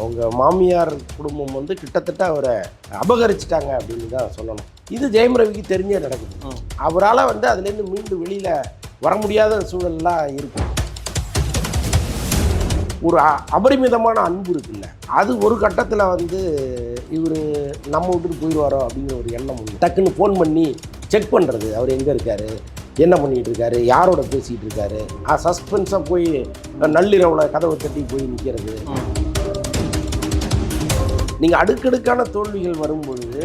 அவங்க மாமியார் குடும்பம் வந்து கிட்டத்தட்ட அவரை அபகரிச்சிட்டாங்க அப்படின்னு தான் சொல்லணும். இது ஜெயம் ரவிக்கு தெரிஞ்சே நடக்குது. அவரால் வந்து அதுலேருந்து மீண்டு வெளியில் வர முடியாத சூழல்லாம் இருக்கும் ஒரு அபரிமிதமான அன்பு இருக்குல்ல. அது ஒரு கட்டத்தில் வந்து இவர் நம்ம விட்டுட்டு போயிடுவாரோ அப்படிங்கிற ஒரு எண்ணம் உண்டு. டக்குன்னு ஃபோன் பண்ணி செக் பண்ணுறது அவர் எங்கே இருக்காரு? என்ன பண்ணிட்டு இருக்காரு? யாரோட பேசிகிட்டு இருக்காரு? சஸ்பென்ஸாக போய் நள்ளிரவில் கதவை தட்டி போய் நிற்கிறது நீங்கள் அடுக்கடுக்கான தோல்விகள் வரும்பொழுது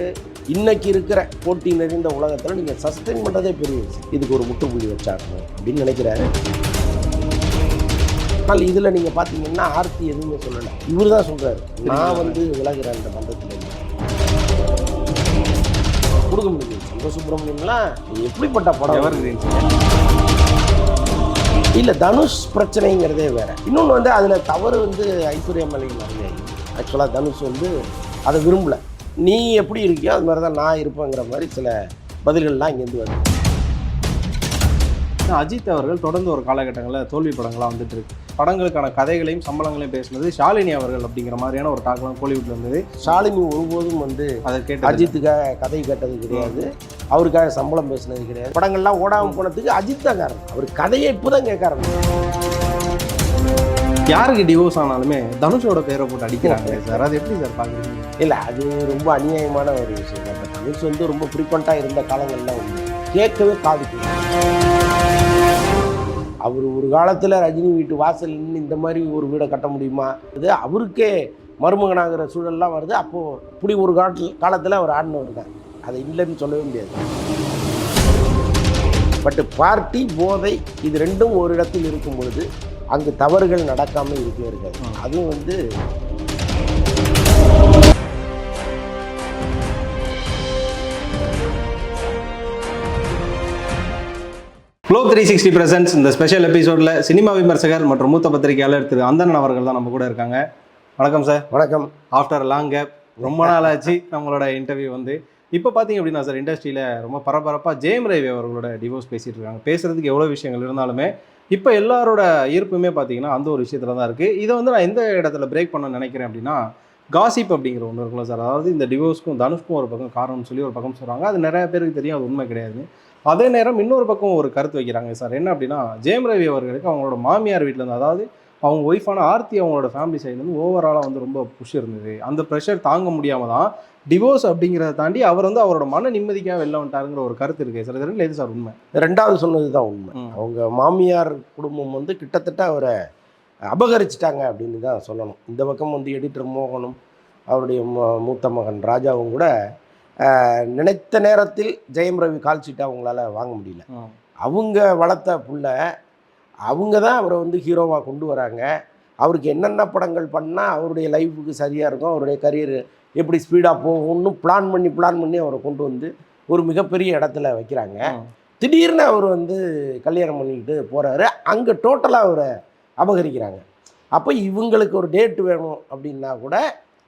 இன்னைக்கு இருக்கிற போட்டி நிறைந்த உலகத்தில் நீங்கள் சஸ்டெயின் பண்ணுறதே பெரிய இதுக்கு ஒரு முற்றுப்புள்ளி வச்சாகணும் அப்படின்னு நினைக்கிறாரு. ஆனால் இதில் நீங்கள் பார்த்தீங்கன்னா ஆர்த்தி எதுவுமே சொல்லலை. இவர் தான் சொல்கிறாரு நான் வந்து விலகுறேன் இந்த பந்தத்தில் இருந்து." கொடுக்க முடியும் சிவசுப்ரமணியம்லாம் எப்படிப்பட்ட படம்? இல்லை தனுஷ் பிரச்சனைங்கிறதே வேற. இன்னொன்று வந்து அதில் தவறு வந்து ஐஸ்வர்யா மலைக்கு நிறைய ஆக்சுவலாக தனுஷ் வந்து அதை விரும்பல. நீ எப்படி இருக்கியோ அது மாதிரி தான் நான் இருப்பேங்கிற மாதிரி சில பதில்கள்லாம் இங்கேருந்து வருது. அஜித் அவர்கள் தொடர்ந்து ஒரு காலகட்டங்களில் தோல்வி படங்களாக வந்துட்டு இருக்கு. படங்களுக்கான கதைகளையும் சம்பளங்களையும் பேசுனது ஷாலினி அவர்கள் அப்படிங்கிற மாதிரியான ஒரு டாக்லாம் கோலிவுட்ல இருந்தது. ஷாலினி ஒருபோதும் வந்து அதை கேட்டு அஜித்துக்காக கதை கேட்டது கிடையாது. அவருக்காக சம்பளம் பேசினது கிடையாது. படங்கள்லாம் ஓடாமல் போனதுக்கு அஜித் தான் காரணம். அவர் கதையை இப்போ தான் கேட்க ஆரம்பிச்சார். யாருக்கு டிவோர்ஸ் ஆனாலுமே தனுஷோட பேரை போட்டு அடிக்கிறாங்க. சார் அது எப்படி சார் பாக்குறீங்க? இல்லை அது ரொம்ப அநியாயமான ஒரு விஷயம் பட் தனுஷ் வந்து ரொம்ப ஃப்ரீக்வெண்ட்டாக இருந்த காலங்கள்லாம் உண்டு. கேட்கவே காது அவர் ஒரு காலத்தில் ரஜினி வீட்டு வாசல் நின்று இந்த மாதிரி ஒரு வீடை கட்ட முடியுமா? இது அவருக்கே மருமகனாகிற சூழல்லாம் வருது. அப்போது இப்படி ஒரு காலத்தில் காலத்தில் அவர் ஆடினவர் தான் அதை இல்லைன்னு சொல்லவே முடியாது. பட் பார்ட்டி போதை இது ரெண்டும் ஒரு இடத்தில் இருக்கும் பொழுது அங்கு தவறுகள் நடக்காமல் இருக்கவே இருக்காது அதுவும் வந்து க்ளோ த்ரீ சிக்ஸ்டி பிரசன்ஸ் இந்த ஸ்பெஷல் எபிசோடில் சினிமா விமர்சகர் மற்றும் மூத்த பத்திரிகையாளர் திரு அந்தணன் அவர்கள் தான் நம்ம கூட இருக்காங்க. வணக்கம் சார் வணக்கம். ஆஃப்டர் லாங் கேப் ரொம்ப நாள் ஆச்சு நம்மளோட இன்டர்வியூ வந்து. இப்போ பார்த்தீங்க அப்படின்னா சார் இண்டஸ்ட்ரியில் ரொம்ப பரபரப்பாக ஜெயம் ரவி அவர்களோட டிவோர்ஸ் பேசிட்டு இருக்காங்க. பேசுறதுக்கு எவ்வளோ விஷயங்கள் இருந்தாலுமே இப்போ எல்லாரோட ஈர்ப்புமே பார்த்தீங்கன்னா அந்த ஒரு விஷயத்துல தான் இருக்குது இதை வந்து நான் எந்த இடத்துல பிரேக் பண்ண நினைக்கிறேன் அப்படின்னா காசிப் அப்படிங்கிற ஒன்று இருக்குல்ல சார் அதாவது இந்த டிவோர்ஸ்க்கும் தனுஷ்க்கும் ஒரு பக்கம் காரணம்னு சொல்லி ஒரு பக்கம் சொல்கிறாங்க அது நிறைய பேருக்கு தெரியும் அது உண்மை கிடையாது. அதே நேரம் இன்னொரு பக்கம் ஒரு கருத்து வைக்கிறாங்க சார் என்ன அப்படின்னா ஜெயம் ரவி அவர்களுக்கு அவங்களோட மாமியார் வீட்டில் இருந்து அதாவது அவங்க ஒய்ஃபான ஆர்த்தி அவங்களோட ஃபேமிலி சைட்லேருந்து ஓவராலாக வந்து ரொம்ப புஷ் இருந்தது. அந்த ப்ரெஷர் தாங்க முடியாமல் தான் டிவோர்ஸ் அப்படிங்கிறத தாண்டி அவர் வந்து அவரோட மன நிம்மதிக்காக வெளில வந்துட்டாருங்கிற ஒரு கருத்து இருக்கு. சார் ரெண்டு எது சார் உண்மை. ரெண்டாவது சொன்னது தான் உண்மை. அவங்க மாமியார் குடும்பம் வந்து கிட்டத்தட்ட அவரை அபகரிச்சிட்டாங்க அப்படின்னு தான் சொல்லணும். இந்த பக்கம் வந்து எடிட்டர் மோகனும் அவருடைய ம- மூத்த மகன் ராஜாவும் கூட நினைத்த நேரத்தில் ஜெயம் ரவி கால் சீட்டை அவங்களால வாங்க முடியல. அவங்க வளர்த்த புள்ள அவங்க தான் அவரை வந்து ஹீரோவாக கொண்டு வராங்க. அவருக்கு என்னென்ன படங்கள் பண்ணால் அவருடைய லைஃபுக்கு சரியாக இருக்கும் அவருடைய கரியர் எப்படி ஸ்பீடாக போகும்னு பிளான் பண்ணி பிளான் பண்ணி அவரை கொண்டு வந்து ஒரு மிகப்பெரிய இடத்துல வைக்கிறாங்க. திடீர்னு அவர் வந்து கல்யாணம் பண்ணிக்கிட்டு போகிறாரு அங்கே டோட்டலாக அவரை அபகரிக்கிறாங்க. அப்போ இவங்களுக்கு ஒரு டேட் வேணும் அப்படின்னா கூட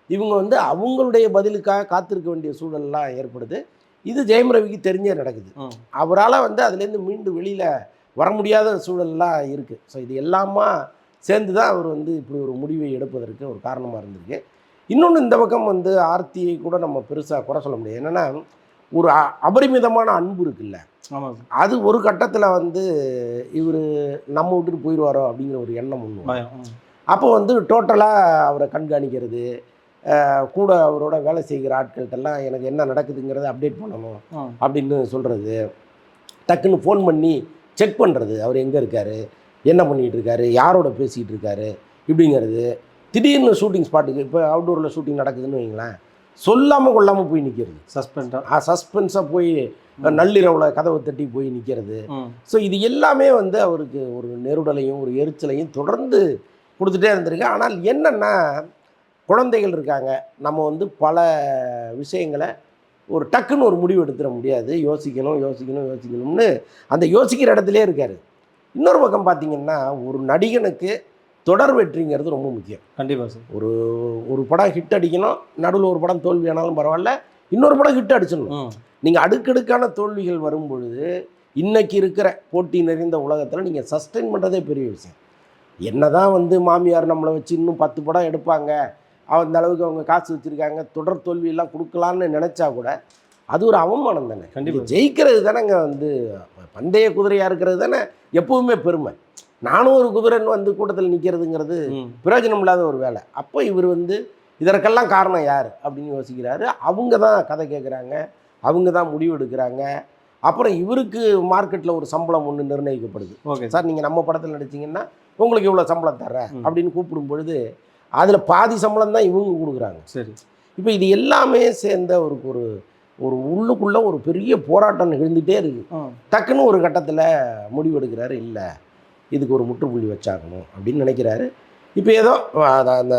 இவங்க வந்து அவங்களுடைய பதிலுக்காக காத்திருக்க வேண்டிய சூழல்லாம் ஏற்படுது. இது ஜெயம் ரவிக்கு தெரிஞ்சே நடக்குது. அவரால் வந்து அதுலேருந்து மீண்டு வெளியில் வர முடியாத சூழல்லாம் இருக்குது ஸோ இது எல்லாமா சேர்ந்து தான் அவர் வந்து இப்படி ஒரு முடிவை எடுப்பதற்கு ஒரு காரணமாக இருந்திருக்கு. இன்னொன்று இந்த பக்கம் வந்து ஆர்த்தியை கூட நம்ம பெருசாக குறை சொல்ல முடியாது. என்னென்னா ஒரு அ- அபரிமிதமான அன்பு இருக்குல்ல. அது ஒரு கட்டத்தில் வந்து இவர் நம்ம விட்டுட்டு போயிடுவாரோ அப்படிங்கிற ஒரு எண்ணம் ஒன்று. அப்போ வந்து டோட்டலாக அவரை கண்காணிக்கிறது கூட அவரோட வேலை செய்கிற ஆட்கள்கிட்டலாம் எனக்கு என்ன நடக்குதுங்கிறத அப்டேட் பண்ணணும். அப்படின்னு சொல்கிறது டக்குன்னு ஃபோன் பண்ணி செக் பண்ணுறது அவர் எங்கே இருக்கார்? என்ன பண்ணிகிட்டு இருக்காரு? யாரோட பேசிகிட்டு இருக்காரு? இப்படிங்கிறது. திடீர்னு ஷூட்டிங் ஸ்பாட்டுக்கு இப்போ அவுட்டோரில் ஷூட்டிங் நடக்குதுன்னு வைங்களேன் சொல்லாமல் கொள்ளாமல் போய் நிற்கிறது சஸ்பெண்டா? சஸ்பென்ஸாக போய் நள்ளிரவில் கதவை தட்டி போய் நிற்கிறது. ஸோ இது எல்லாமே வந்து அவருக்கு ஒரு நெருடலையும் ஒரு எரிச்சலையும் தொடர்ந்து கொடுத்துட்டே இருந்திருக்கு. ஆனால் என்னென்னா குழந்தைகள் இருக்காங்க. நம்ம வந்து பல விஷயங்களை ஒரு டக்குன்னு ஒரு முடிவு எடுத்துட முடியாது. யோசிக்கணும் யோசிக்கணும் யோசிக்கணும்னு அந்த யோசிக்கிற இடத்துலே இருக்கார். இன்னொரு பக்கம் பார்த்தீங்கன்னா ஒரு நடிகனுக்கு தொடர் வெற்றிங்கிறது ரொம்ப முக்கியம். கண்டிப்பா சார். ஒரு ஒரு படம் ஹிட் அடிக்கணும் நடுவில் ஒரு படம் தோல்வி ஆனாலும் பரவாயில்ல இன்னொரு படம் ஹிட் அடிச்சிடணும். நீங்கள் அடுக்கடுக்கான தோல்விகள் வரும் பொழுது இன்னைக்கு இருக்கிற போட்டி நிறைந்த உலகத்தில் நீங்கள் சஸ்டெயின் பண்ணுறதே பெரிய விஷயம். என்னதான் வந்து மாமியார் நம்மளை வச்சு இன்னும் பத்து படம் எடுப்பாங்க அந்த அளவுக்கு அவங்க காசு வச்சுருக்காங்க தொடர் தோல்வியெல்லாம் கொடுக்கலான்னு நினச்சா கூட அது ஒரு அவமானம் தானே. கண்டிப்பா. இங்க ஜெயிக்கிறது தானேங்க வந்து பந்தய குதிரையாக இருக்கிறது தானே எப்பவுமே பெருமை. நானும் ஒரு குதிரைன்னு வந்து கூட்டத்தில் நிற்கிறதுங்கிறது. பிரயோஜனம் இல்லாத ஒரு வேலை. அப்போ இவர் வந்து இதற்கெல்லாம் காரணம் யார்? அப்படின்னு யோசிக்கிறாரு. அவங்க தான் கதை கேட்குறாங்க அவங்க தான் முடிவு எடுக்கிறாங்க. அப்புறம் இவருக்கு மார்க்கெட்டில் ஒரு சம்பளம் ஒன்று நிர்ணயிக்கப்படுது. ஓகே. சார் நீங்கள் நம்ம படத்தில் நடிச்சீங்கன்னா உங்களுக்கு இவ்வளோ சம்பளம் தர்றேன். அப்படின்னு கூப்பிடும் பொழுது அதில் பாதி சம்பளம் தான் இவங்க கொடுக்குறாங்க. சரி. இப்போ இது எல்லாமே சேர்ந்த ஒரு ஒரு ஒரு உள்ளுக்குள்ளே ஒரு பெரிய போராட்டம் நிகழ்ந்துட்டே இருக்குது. டக்குன்னு ஒரு கட்டத்தில் முடிவெடுக்கிறாரு இல்லை இதுக்கு ஒரு முற்றுப்புள்ளி வச்சாகணும் அப்படின்னு நினைக்கிறாரு. இப்போ ஏதோ அந்த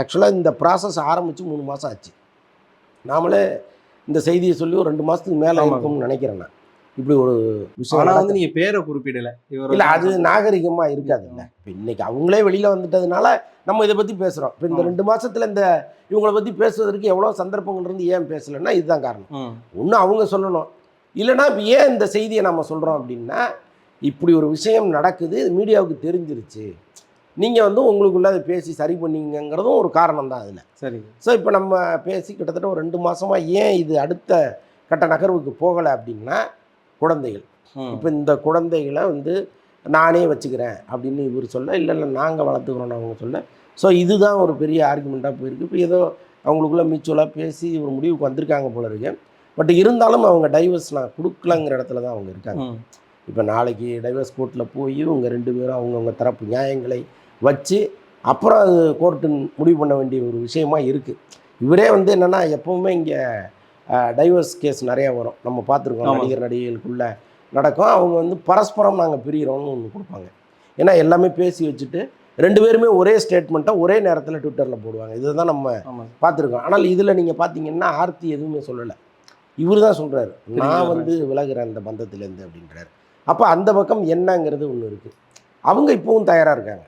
ஆக்சுவலாக இந்த ப்ராசஸ் ஆரம்பித்து மூணு மாதம் ஆச்சு. நாமளே இந்த செய்தியை சொல்லி ஒரு ரெண்டு மாதத்துக்கு மேலே. இருக்கும்னு நினைக்கிறேன் நான். இப்படி ஒரு விஷயம் ஆனா நடக்குது. வந்து நீங்க பேரை குறிப்பிடல. இல்லை அது நாகரிகமாக இருக்காதுல்ல இப்போ இன்னைக்கு அவங்களே வெளியில் வந்துட்டதுனால நம்ம இதை பற்றி பேசுகிறோம் இப்போ இந்த. ரெண்டு மாசத்துல இந்த இவங்களை பற்றி பேசுவதற்கு எவ்வளோ சந்தர்ப்பங்கள் இருந்து ஏன் பேசலைன்னா இதுதான் காரணம். ஒன்று அவங்க சொல்லணும். இல்லைன்னா இப்போ ஏன் இந்த செய்தியை நம்ம சொல்கிறோம் அப்படின்னா இப்படி ஒரு விஷயம் நடக்குது மீடியாவுக்கு தெரிஞ்சிருச்சு. நீங்கள் வந்து உங்களுக்குள்ள அதை பேசி சரி பண்ணீங்கங்கிறதும் ஒரு காரணம் தான் அதில். சரி. ஸோ இப்போ நம்ம பேசி கிட்டத்தட்ட ஒரு ரெண்டு மாசமா ஏன் இது அடுத்த கட்ட நகர்வுக்கு போகலை அப்படின்னா குழந்தைகள். இப்போ இந்த குழந்தைகளை வந்து நானே வச்சுக்கிறேன் அப்படின்னு இவர் சொல்ல இல்லை இல்லை நாங்கள் வளர்த்துக்கிறோன்னு அவங்க சொல்ல. ஸோ இதுதான் ஒரு பெரிய ஆர்குமெண்ட்டாக போயிருக்கு. இப்போ ஏதோ அவங்களுக்குள்ள மியூச்சுவலாக பேசி ஒரு முடிவுக்கு வந்திருக்காங்க போல இருக்கு. பட் இருந்தாலும் அவங்க டைவர்ஸ் நான் கொடுக்கலங்கிற இடத்துல தான் அவங்க இருக்காங்க. இப்போ நாளைக்கு டைவர்ஸ் கோர்ட்டில் போய் இவங்க ரெண்டு பேரும் அவங்கவுங்க தரப்பு நியாயங்களை வச்சு அப்புறம் அது கோர்ட்டு முடிவு பண்ண வேண்டிய ஒரு விஷயமா இருக்குது இவரே வந்து என்னென்னா எப்போவுமே இங்கே டைவர்ஸ் கேஸ் நிறைய வரும். நம்ம பார்த்துருக்கோம். நடிகர் நடிகைகளுக்குள்ள நடக்கும். அவங்க வந்து பரஸ்பரம் நாங்கள் பிரிகிறோம்னு ஒன்று கொடுப்பாங்க. ஏன்னா எல்லாமே பேசி வச்சுட்டு ரெண்டு பேருமே ஒரே ஸ்டேட்மெண்ட்டை ஒரே நேரத்தில் ட்விட்டரில் போடுவாங்க. இதுதான் நம்ம பார்த்துருக்கோம். ஆனால் இதில் நீங்கள் பார்த்தீங்கன்னா ஆர்த்தி எதுவுமே சொல்லலை. இவர் தான் சொல்கிறாரு நான். வந்து விலகுறேன் அந்த பந்தத்திலேருந்து அப்படின்றாரு. அப்போ அந்த பக்கம் என்னங்கிறது ஒன்று இருக்குது அவங்க இப்போவும் தயாராக இருக்காங்க.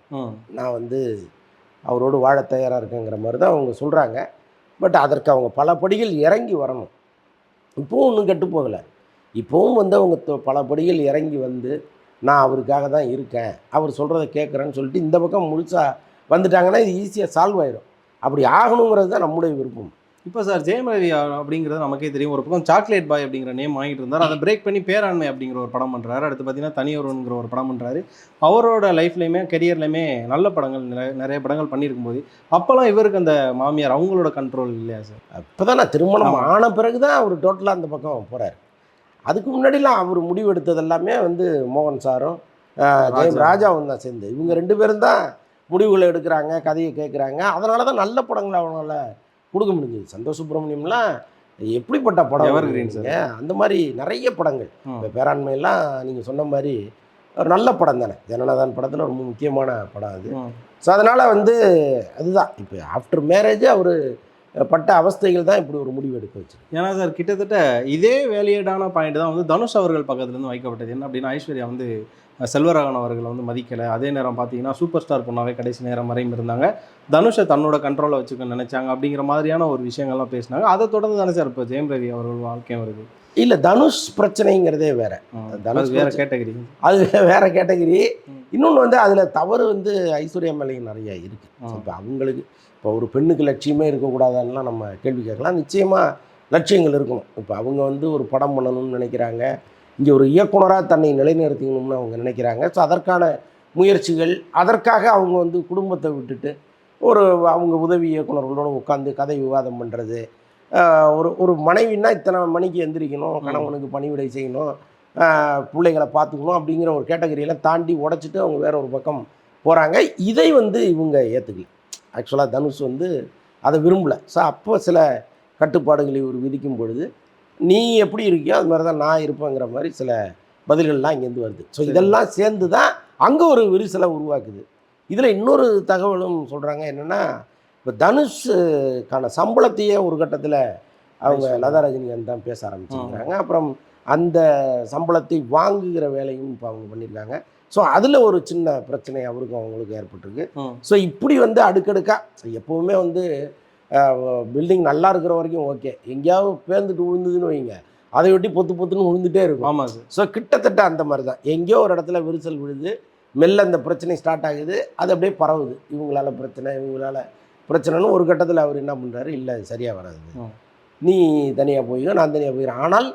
நான் வந்து அவரோடு வாழ தயாராக இருக்கேங்கிற மாதிரி தான் அவங்க சொல்கிறாங்க பட் அதற்கு அவங்க பல படிகள் இறங்கி வரணும். இப்போவும் ஒன்றும் கெட்டு போகலை. இப்போவும் வந்து அவங்க தொ- பல படிகள் இறங்கி வந்து நான் அவருக்காக தான் இருக்கேன். அவர் சொல்கிறத கேட்குறேன்னு சொல்லிட்டு இந்த பக்கம் முழுசாக வந்துட்டாங்கன்னா இது ஈஸியாக சால்வ் ஆயிடும் அப்படி ஆகணுங்கிறது தான் நம்முடைய விருப்பம். இப்போ சார் ஜெயம் ரவி அப்படிங்கிறது நமக்கே தெரியும். ஒரு பக்கம் சாக்லேட் பாய் அப்படிங்கிற நேம் வாங்கிட்டு இருந்தார். அதை பிரேக் பண்ணி பேராண்மை அப்படிங்கிற ஒரு படம் பண்றாரு. அடுத்து பார்த்தீங்கன்னா தனியொருவன்கிற ஒரு படம் பண்றாரு. அவரோட லைஃப்லையுமே கெரியர்லையுமே நல்ல படங்கள் நிறைய நிறைய படங்கள் பண்ணியிருக்கும் போது அப்போல்லாம் இவருக்கு அந்த மாமியார் அவங்களோட கண்ட்ரோல் இல்லையா சார் அப்போ தான் நான் திருமணம். ஆன பிறகு தான் அவர் டோட்டலாக அந்த பக்கம் போகிறார் அதுக்கு முன்னாடிலாம் அவர் முடிவு எடுத்தது எல்லாமே வந்து மோகன் சாரும் ஜெயம் ராஜா. ராஜாவும் தான் சேர்ந்து. இவங்க ரெண்டு பேரும் தான் முடிவுகளை எடுக்கிறாங்க கதையை கேட்குறாங்க அதனால தான் நல்ல படங்களை அவங்களால கொடுக்க முடிஞ்சது. சந்தோஷ் சுப்ரமணியம்லாம் எப்படிப்பட்ட படம் வருதுங்க. அந்த மாதிரி நிறைய படங்கள். இப்போ பேராண்மையெல்லாம் நீங்கள் சொன்ன மாதிரி ஒரு நல்ல படம் தானே? ஜனநாதன் படத்தில் ரொம்ப முக்கியமான படம் அது. ஸோ அதனால் வந்து அதுதான். இப்போ ஆஃப்டர் மேரேஜ் அவர் பட்ட அவஸ்தைகள் தான் இப்படி ஒரு முடிவு எடுக்க வச்சு ஏன்னா சார் கிட்டத்தட்ட இதே வேலியேடான பாயிண்ட் தான் வந்து தனுஷ் அவர்கள் பக்கத்துலேருந்து வைக்கப்பட்டது. என்ன அப்படின்னா ஐஸ்வர்யா வந்து செல்வராகவன் அவர்களை வந்து மதிக்கலை. அதே நேரம் பார்த்தீங்கன்னா சூப்பர் ஸ்டார் பொண்ணாவே கடைசி நேரம் மறைந்து இருந்தாங்க. தனுஷை தன்னோட கண்ட்ரோலில் வச்சுக்க நினைச்சாங்க. அப்படிங்கிற மாதிரியான ஒரு விஷயங்கள்லாம் பேசினாங்க. அதை தொடர்ந்து தானே சார் இப்போ ஜெயம் ரவி அவர்கள் வாழ்க்கையும் வருது? இல்லை தனுஷ் பிரச்சனைங்கிறதே வேற. தனுஷ் வேற. கேட்டகரி அது வேற கேட்டகரி. இன்னொன்று வந்து அதில் தவறு வந்து ஐஸ்வர்யா மேலேயும் நிறைய இருக்குது. இப்போ அவங்களுக்கு இப்போ ஒரு பெண்ணுக்கு லட்சியமே இருக்கக்கூடாதுன்னா நம்ம கேள்வி கேட்கலாம். நிச்சயமாக லட்சியங்கள் இருக்கணும். இப்போ அவங்க வந்து ஒரு படம் பண்ணணும்னு நினைக்கிறாங்க. இங்கே ஒரு இயக்குனராக தன்னை நிலைநிறுத்திக்கணும்னு அவங்க நினைக்கிறாங்க. ஸோ அதற்கான முயற்சிகள் அதற்காக அவங்க வந்து குடும்பத்தை விட்டுட்டு ஒரு அவங்க உதவி இயக்குனர்களோட உட்காந்து கதை விவாதம் பண்ணுறது ஒரு ஒரு மனைவின்னா இத்தனை மணிக்கு எந்திரிக்கணும். கணவனுக்கு பணிவிடை செய்யணும் பிள்ளைகளை பார்த்துக்கணும் அப்படிங்கிற ஒரு கேட்டகரியெல்லாம் தாண்டி உடைச்சிட்டு அவங்க வேற ஒரு பக்கம் போகிறாங்க இதை வந்து இவங்க ஏற்றுக்கல ஆக்சுவலாக தனுஷ் வந்து அதை விரும்பலை. ஸோ அப்போ சில கட்டுப்பாடுகளை இவர் விதிக்கும் பொழுது நீ எப்படி இருக்கியோ அது மாதிரி தான் நான் இருப்பேங்கிற மாதிரி சில பதில்கள்லாம் இங்கேருந்து வருது ஸோ. இதெல்லாம் சேர்ந்து தான் அங்கே ஒரு விரிசலை உருவாக்குது இதில் இன்னொரு தகவலும் சொல்கிறாங்க என்னென்னா இப்போ தனுஷுக்கான சம்பளத்தையே ஒரு கட்டத்தில் அவங்க. லதா ரஜினிகாந்த் தான் பேச ஆரம்பிச்சிருக்கிறாங்க அப்புறம் அந்த சம்பளத்தை வாங்குகிற வேலையும் இப்போ அவங்க பண்ணியிருக்காங்க ஸோ அதில் ஒரு சின்ன பிரச்சனை அவருக்கும் அவங்களுக்கும் ஏற்பட்டிருக்கு. ஸோ இப்படி வந்து அடுக்கடுக்காக எப்போவுமே வந்து பில்டிங் நல்லா இருக்கிற வரைக்கும் ஓகே. எங்கேயாவது பேர்ந்துட்டு விழுந்ததுன்னு வைங்க. அதை ஒட்டி பொத்து பொத்துன்னு விழுந்துட்டே இருக்கும். ஆமா சார். ஸோ கிட்டத்தட்ட அந்த மாதிரி தான் எங்கேயோ ஒரு இடத்துல விரிசல் விழுது மெல்ல அந்த பிரச்சனை ஸ்டார்ட் ஆகுது அது அப்படியே பரவுது. இவங்களால பிரச்சனை இவங்களால பிரச்சனைன்னு ஒரு கட்டத்தில் அவர் என்ன பண்ணுறாரு இல்லை சரியாக வராது. நீ தனியாக போய்க்கோ நான் தனியாக போயிடுறேன் ஆனால்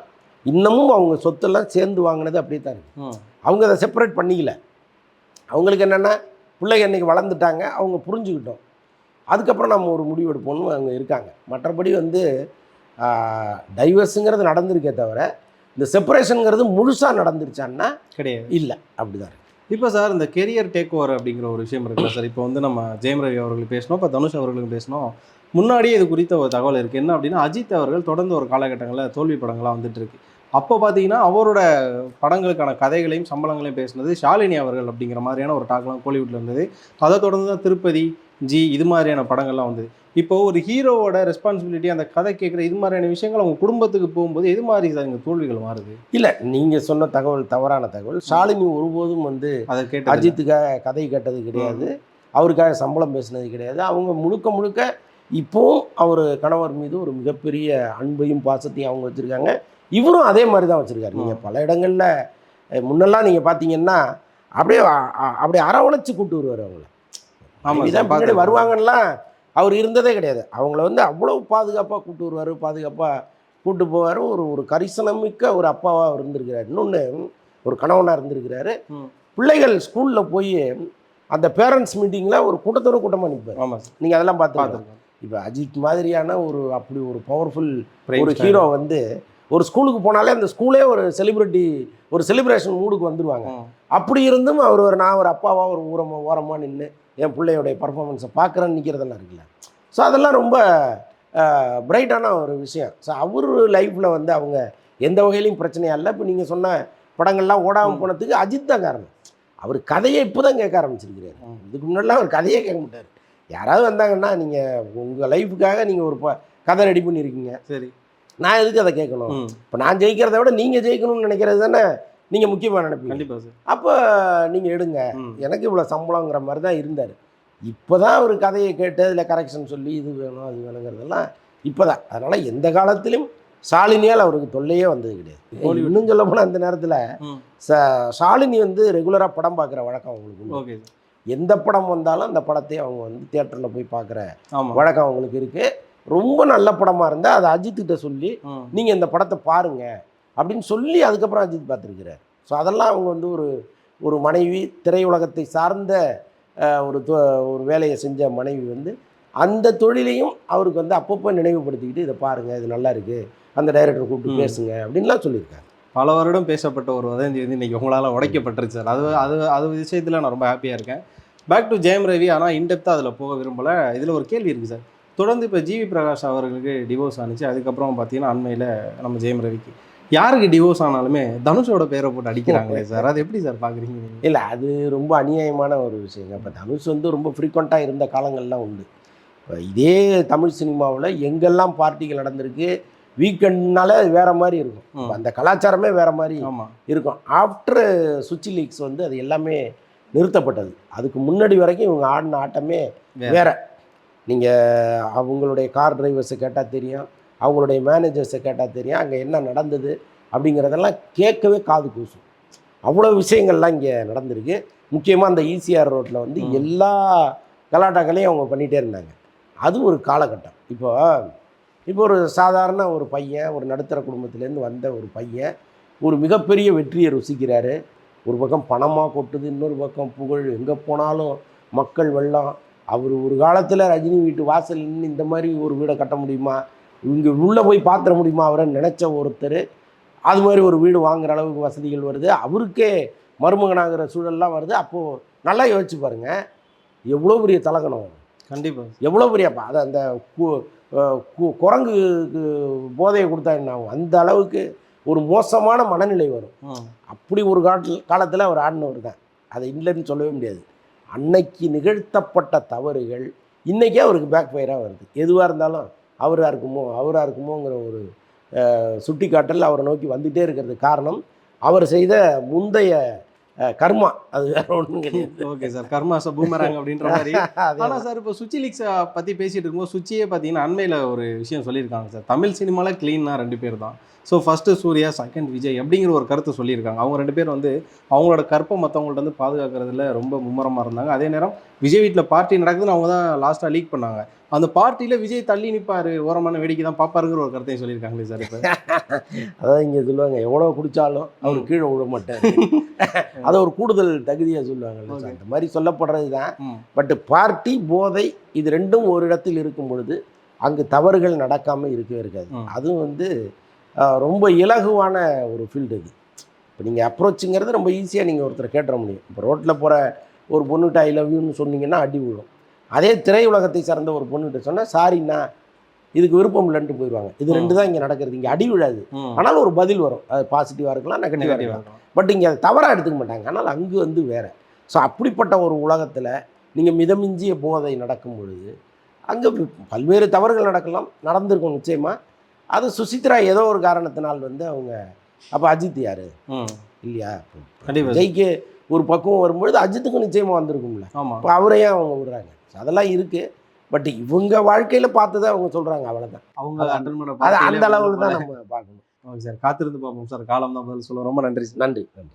இன்னமும் அவங்க சொத்தெல்லாம் சேர்ந்து வாங்கினது அப்படியே தான் இருக்கு. ம் அவங்க அதை செப்பரேட் பண்ணிக்கல. அவங்களுக்கு என்னென்னா பிள்ளைங்க இன்றைக்கி வளர்ந்துட்டாங்க அவங்க புரிஞ்சுக்கிட்டோம். அதுக்கப்புறம் நம்ம ஒரு முடிவு எடுப்போம்னு அவங்க இருக்காங்க. மற்றபடி வந்து டைவர்ஸுங்கிறது நடந்திருக்கே தவிர இந்த செப்பரேஷனுங்கிறது முழுசாக நடந்துருச்சான்னா கிடையாது. இல்லை. அப்படிதான் இப்போ சார் இந்த கெரியர் டேக் ஓவர் அப்படிங்கிற ஒரு விஷயம் இருக்குல்ல சார்? இப்போ வந்து நம்ம ஜெயம் ரவி அவர்களுக்கு பேசணும் இப்போ தனுஷ் அவர்களுக்கு பேசணும் முன்னாடியே இது குறித்த ஒரு தகவல் இருக்குது என்ன அப்படின்னா அஜித் அவர்கள் தொடர்ந்து ஒரு காலகட்டங்களில் தோல்வி படங்களாக வந்துட்டு இருக்கு. அப்போ பார்த்தீங்கன்னா அவரோட படங்களுக்கான கதைகளையும் சம்பளங்களையும் பேசுனது ஷாலினி அவர்கள் அப்படிங்கிற மாதிரியான ஒரு டாக்லாம் கோலிவுட்ல இருந்தது. அதை தொடர்ந்து தான் திருப்பதி ஜி இது மாதிரியான படங்கள்லாம் வந்தது. இப்போ ஒரு ஹீரோவோட ரெஸ்பான்சிபிலிட்டி அந்த கதை கேட்குற இது மாதிரியான விஷயங்கள் அவங்க குடும்பத்துக்கு போகும்போது எது மாதிரி இங்கே தோல்விகள் மாறுது? இல்லை நீங்கள் சொன்ன தகவல் தவறான தகவல். ஷாலினி ஒருபோதும் வந்து அதை கேட்டு அஜித்துக்காக கதை கேட்டது கிடையாது. அவருக்காக சம்பளம் பேசினது கிடையாது. அவங்க முழுக்க முழுக்க இப்போவும் அவர் கணவர் மீது ஒரு மிகப்பெரிய அன்பையும் பாசத்தையும் அவங்க வச்சுருக்காங்க. இவரும் அதே மாதிரி தான் வச்சுருக்காரு. நீங்கள் பல இடங்களில் முன்னெல்லாம் நீங்கள் பார்த்தீங்கன்னா அப்படியே அப்படியே அரவணைச்சு கூட்டு வருவார் அவங்கள. ஆமா மனைவி சார், தான் பின்னாடி. வருவாங்கலாம் அவர் இருந்ததே கிடையாது. அவங்கள வந்து அவ்வளோ பாதுகாப்பாக கூட்டு வருவார் பாதுகாப்பாக கூட்டு போவார். ஒரு ஒரு கரிசனமிக்க ஒரு அப்பாவாக அவர் இருந்திருக்கிறார். இன்னொன்று ஒரு கணவனாக இருந்திருக்கிறாரு. பிள்ளைகள் ஸ்கூலில் போய் அந்த பேரண்ட்ஸ் மீட்டிங்கில் ஒரு கூட்டத்தோட கூட்டமாக நிற்பார் ஆமாம் நீங்கள் அதெல்லாம் பார்த்து இப்போ அஜித் மாதிரியான ஒரு அப்படி ஒரு பவர்ஃபுல் ஒரு. ஹீரோ வந்து ஒரு ஸ்கூலுக்கு போனாலே அந்த ஸ்கூலே ஒரு செலிபிரிட்டி ஒரு செலிப்ரேஷன் மூடுக்கு வந்துருவாங்க. ம். அப்படி இருந்தும் அவர் ஒரு நான் ஒரு அப்பாவா ஒரு ஊரமா ஓரமாக நின்று என் பிள்ளையோடைய பர்ஃபார்மன்ஸை பார்க்குறேன்னு நிற்கிறதெல்லாம் இருக்குல்ல. ஸோ அதெல்லாம் ரொம்ப பிரைட்டான ஒரு விஷயம். ஸோ அவர் லைஃப்பில் வந்து அவங்க எந்த வகையிலையும் பிரச்சனையா இல்லை. இப்போ நீங்கள் சொன்ன படங்கள்லாம் ஓடாமல். போனதுக்கு அஜித் தான் காரணம். அவர் கதையை இப்போ தான் கேட்க ஆரம்பிச்சிருக்கிறாரு. இதுக்கு முன்னாடிலாம் அவர் கதையே கேட்க மாட்டார். யாராவது வந்தாங்கன்னா நீங்கள் உங்கள் லைஃபுக்காக நீங்கள் ஒரு ப- கதை ரெடி பண்ணியிருக்கீங்க. சரி. நான் எதுக்கு அதை கேட்கணும்? இப்போ நான் ஜெயிக்கிறத விட நீங்கள் ஜெயிக்கணும்னு நினைக்கிறது தானே? நீங்கள் முக்கியமாக நினைப்பீங்க. சார். அப்போ நீங்கள் எடுங்க. எனக்கு இவ்வளோ சம்பளங்கிற மாதிரி தான் இருந்தார். இப்போ தான் ஒரு கதையை கேட்டு அதில் கரெக்ஷன் சொல்லி இது வேணும் அது வேணுங்கிறதெல்லாம் இப்போ தான் அதனால் எந்த காலத்திலும் ஷாலினியால் அவருக்கு தொல்லையே வந்தது கிடையாது. இன்னும் சொல்ல போனால் அந்த நேரத்தில் ச ஷாலினி வந்து ரெகுலராக படம் பார்க்குற வழக்கம் அவங்களுக்கு. ஓகே எந்த படம் வந்தாலும் அந்த படத்தை அவங்க வந்து தியேட்டரில் போய் பார்க்குற வழக்கம் அவங்களுக்கு இருக்குது ரொம்ப நல்ல படமாக இருந்தால் அதை அஜித்துக்கிட்ட சொல்லி நீங்கள் இந்த படத்தை பாருங்க. அப்படின்னு சொல்லி அதுக்கப்புறம் அஜித் பார்த்துருக்கிறார். ஸோ அதெல்லாம் அவங்க வந்து ஒரு ஒரு மனைவி திரையுலகத்தை சார்ந்த ஒரு தொ- ஒரு வேலையை செஞ்ச மனைவி வந்து அந்த தொழிலையும் அவருக்கு வந்து அப்பப்போ நினைவுபடுத்திக்கிட்டு இதை பாருங்க இது நல்லா இருக்கு. அந்த டைரக்டர் கூப்பிட்டு. பேசுங்க. அப்படின்லாம் சொல்லியிருக்காரு. பல வருடம் பேசப்பட்ட ஒரு வதந்தி வந்து இன்னைக்கு உங்களால் உடைக்கப்பட்டுருச்சு சார். அது அது அது விஷயத்தில் நான் ரொம்ப ஹாப்பியாக இருக்கேன். பேக் டு ஜெயம் ரவி ஆனால் இன்டெப்த்தாக அதில் போக விரும்பலை. இதில் ஒரு கேள்வி இருக்குது சார். தொடர்ந்து இப்போ ஜிவி பிரகாஷ் அவர்களுக்கு டிவோர்ஸ் ஆனிச்சு அதுக்கப்புறம் பார்த்தீங்கன்னா அண்மையில் நம்ம ஜெயம் ரவிக்கு யாருக்கு டிவோர்ஸ் ஆனாலுமே தனுஷோட பேரை போட்டு அடிக்கிறாங்களே சார். அது எப்படி சார் பார்க்குறீங்க இல்லை அது ரொம்ப அநியாயமான ஒரு விஷயங்க இப்போ தனுஷ் வந்து ரொம்ப ஃப்ரீக்வெண்ட்டாக இருந்த காலங்கள்லாம் உண்டு. இதே தமிழ் சினிமாவில் எங்கெல்லாம் பார்ட்டிகள் நடந்திருக்கு வீக்கெண்ட்னால வேற மாதிரி இருக்கும். அந்த கலாச்சாரமே வேற மாதிரி இருக்கும். ஆஃப்டர் சுச்சி லீக்ஸ் வந்து அது எல்லாமே நிறுத்தப்பட்டது. அதுக்கு முன்னாடி வரைக்கும் இவங்க ஆடின ஆட்டமே. வேற. நீங்கள் அவங்களுடைய கார் டிரைவர்ஸை கேட்டால் தெரியும். அவங்களுடைய மேனேஜர்ஸை கேட்டால் தெரியும் அங்கே என்ன நடந்தது அப்படிங்கிறதெல்லாம் கேட்கவே காது கூசும். அவ்வளோ விஷயங்கள்லாம் இங்கே நடந்திருக்கு. முக்கியமாக அந்த ஈசிஆர் ரோட்டில் வந்து. எல்லா கலாட்டாக்களையும் அவங்க பண்ணிகிட்டே இருந்தாங்க. அது ஒரு காலகட்டம். இப்போ இப்போ ஒரு சாதாரண ஒரு பையன் ஒரு நடுத்தர குடும்பத்திலேருந்து வந்த ஒரு பையன் ஒரு மிகப்பெரிய வெற்றியை ருசிக்கிறாரு. ஒரு பக்கம் பணமாக கொட்டுது இன்னொரு பக்கம் புகழ். எங்கே போனாலும் மக்கள் வெள்ளம். அவர் ஒரு காலத்தில் ரஜினி வீட்டு வாசல் நின்று இந்த மாதிரி ஒரு வீடை கட்ட முடியுமா? இங்கே உள்ளே போய் பார்த்துட முடியுமா அவரை நினச்ச ஒருத்தர்? அது மாதிரி ஒரு வீடு வாங்குற அளவுக்கு வசதிகள் வருது. அவருக்கே மருமகனாகிற சூழல்லாம் வருது. அப்போது நல்லா யோசிச்சு பாருங்க. எவ்வளோ பெரிய தலகணம் கண்டிப்பாக எவ்வளோ பெரிய அப்ப அது அந்த கு- அஹ் கு- குரங்குக்கு போதையை கொடுத்தா என்ன ஆகும்? அந்த அளவுக்கு ஒரு மோசமான மனநிலை வரும். அப்படி ஒரு காட்டில் காலத்தில் அவர் ஆடினவர் தான். அதை இல்லைன்னு சொல்லவே முடியாது. அன்னைக்கு நிகழ்த்தப்பட்ட தவறுகள் இன்றைக்கே அவருக்கு பேக் ஃபயராக வருது. எதுவாக இருந்தாலும். அவராக இருக்குமோ அவராக இருக்குமோங்கிற ஒரு சுட்டிக்காட்டல் அவரை நோக்கி வந்துகிட்டே இருக்கிறது காரணம் அவர் செய்த முந்தைய கர்மா. அது வேற ஒன்றும் கிடையாது. Okay sir. கர்மாச பூமராங் அப்படின்ற மாதிரி. ஆனால் சார் இப்போ சுச்சி லீக்ஸை பற்றி பேசிட்டு இருக்கும்போது சுச்சியே பார்த்தீங்கன்னா அண்மையில் ஒரு விஷயம் சொல்லியிருக்காங்க சார். தமிழ் சினிமாவில் க்ளீனாக ரெண்டு பேர் தான். So first Suriya second Vijay அப்படிங்கிற ஒரு கருத்தை சொல்லியிருக்காங்க. அவங்க ரெண்டு பேர் வந்து அவங்களோட கற்பை மற்றவங்கள்ட்ட வந்து பாதுகாக்கிறதுல ரொம்ப மும்முரமாக இருந்தாங்க. அதே நேரம் விஜய் வீட்டில் பார்ட்டி நடக்குதுன்னு அவங்க தான் லாஸ்ட்டாக லீக் பண்ணாங்க. அந்த பார்ட்டியில விஜய் தள்ளி நிப்பாரு. ஓரமான வேடிக்கை தான் பாப்பாருங்கிற ஒரு கருத்தையும் சொல்லியிருக்காங்களே சார் இப்போ. அதான் இங்கே சொல்லுவாங்க எவ்வளோ குடித்தாலும் அவர். கீழே விட மாட்டார். அதை ஒரு கூடுதல் தகுதியாக சொல்லுவாங்கல்ல Okay. அந்த மாதிரி சொல்லப்படுறது தான் ம். பட் பார்ட்டி போதை இது ரெண்டும் ஒரு இடத்தில் இருக்கும் பொழுது அங்கு தவறுகள் நடக்காமல் இருக்கவே இருக்காது. அதுவும் வந்து ரொம்ப இலகுவான ஒரு ஃபீல்டு இது. இப்போ நீங்கள் அப்ரோச்சுங்கிறது ரொம்ப ஈஸியாக நீங்கள் ஒருத்தரை கேட்டுற முடியும். இப்போ ரோட்டில் போகிற ஒரு பொண்ணுகிட்ட ஐ லவ் யூன்னு சொன்னீங்கன்னா அடி விழும். அதே திரையுலகத்தை சார்ந்த ஒரு பொண்ணுகிட்ட சொன்னால் சாரிண்ணா இதுக்கு விருப்பம் இல்லைன்ட்டு போயிடுவாங்க இது ரெண்டு தான் இங்கே நடக்கிறது. இங்கே அடி விழாது. ஆனாலும் ஒரு பதில் வரும். அது பாசிட்டிவாக இருக்கலாம் நெகட்டிவாக இருக்கலாம். பட் இங்கே அதை தவறாக எடுத்துக்க மாட்டாங்க. ஆனால் அங்கு வந்து வேற. ஸோ அப்படிப்பட்ட ஒரு உலகத்தில் நீங்கள் மிதமிஞ்சிய போதை நடக்கும் பொழுது அங்கே பல்வேறு தவறுகள் நடக்கலாம் நடந்திருக்கும் நிச்சயமாக அது சுசித்ரா ஏதோ ஒரு காரணத்தினால் வந்து அவங்க அப்போ அஜித் யார். இல்லையா. விஜய்க்கு ஒரு பக்குவம் வரும்பொழுது அஜித்துக்கும் நிச்சயமாக வந்திருக்கும்ல. இப்போ அவரையே அவங்க விடுறாங்க. அதெல்லாம் இருக்குது பட் இவங்க வாழ்க்கையில் பார்த்ததை அவங்க சொல்கிறாங்க அவ்வளோதான் அவங்க அது- அட்டன் பண்ண அது பார்ட்டியிலே அந்த அளவில் வந்து தான் நம்ம பார்க்கணும். ஓகே சார் காத்திருந்து பார்ப்போம் சார். காலம் தான் பதில் சொல்லுவோம் ரொம்ப நன்றி நன்றி நன்றி.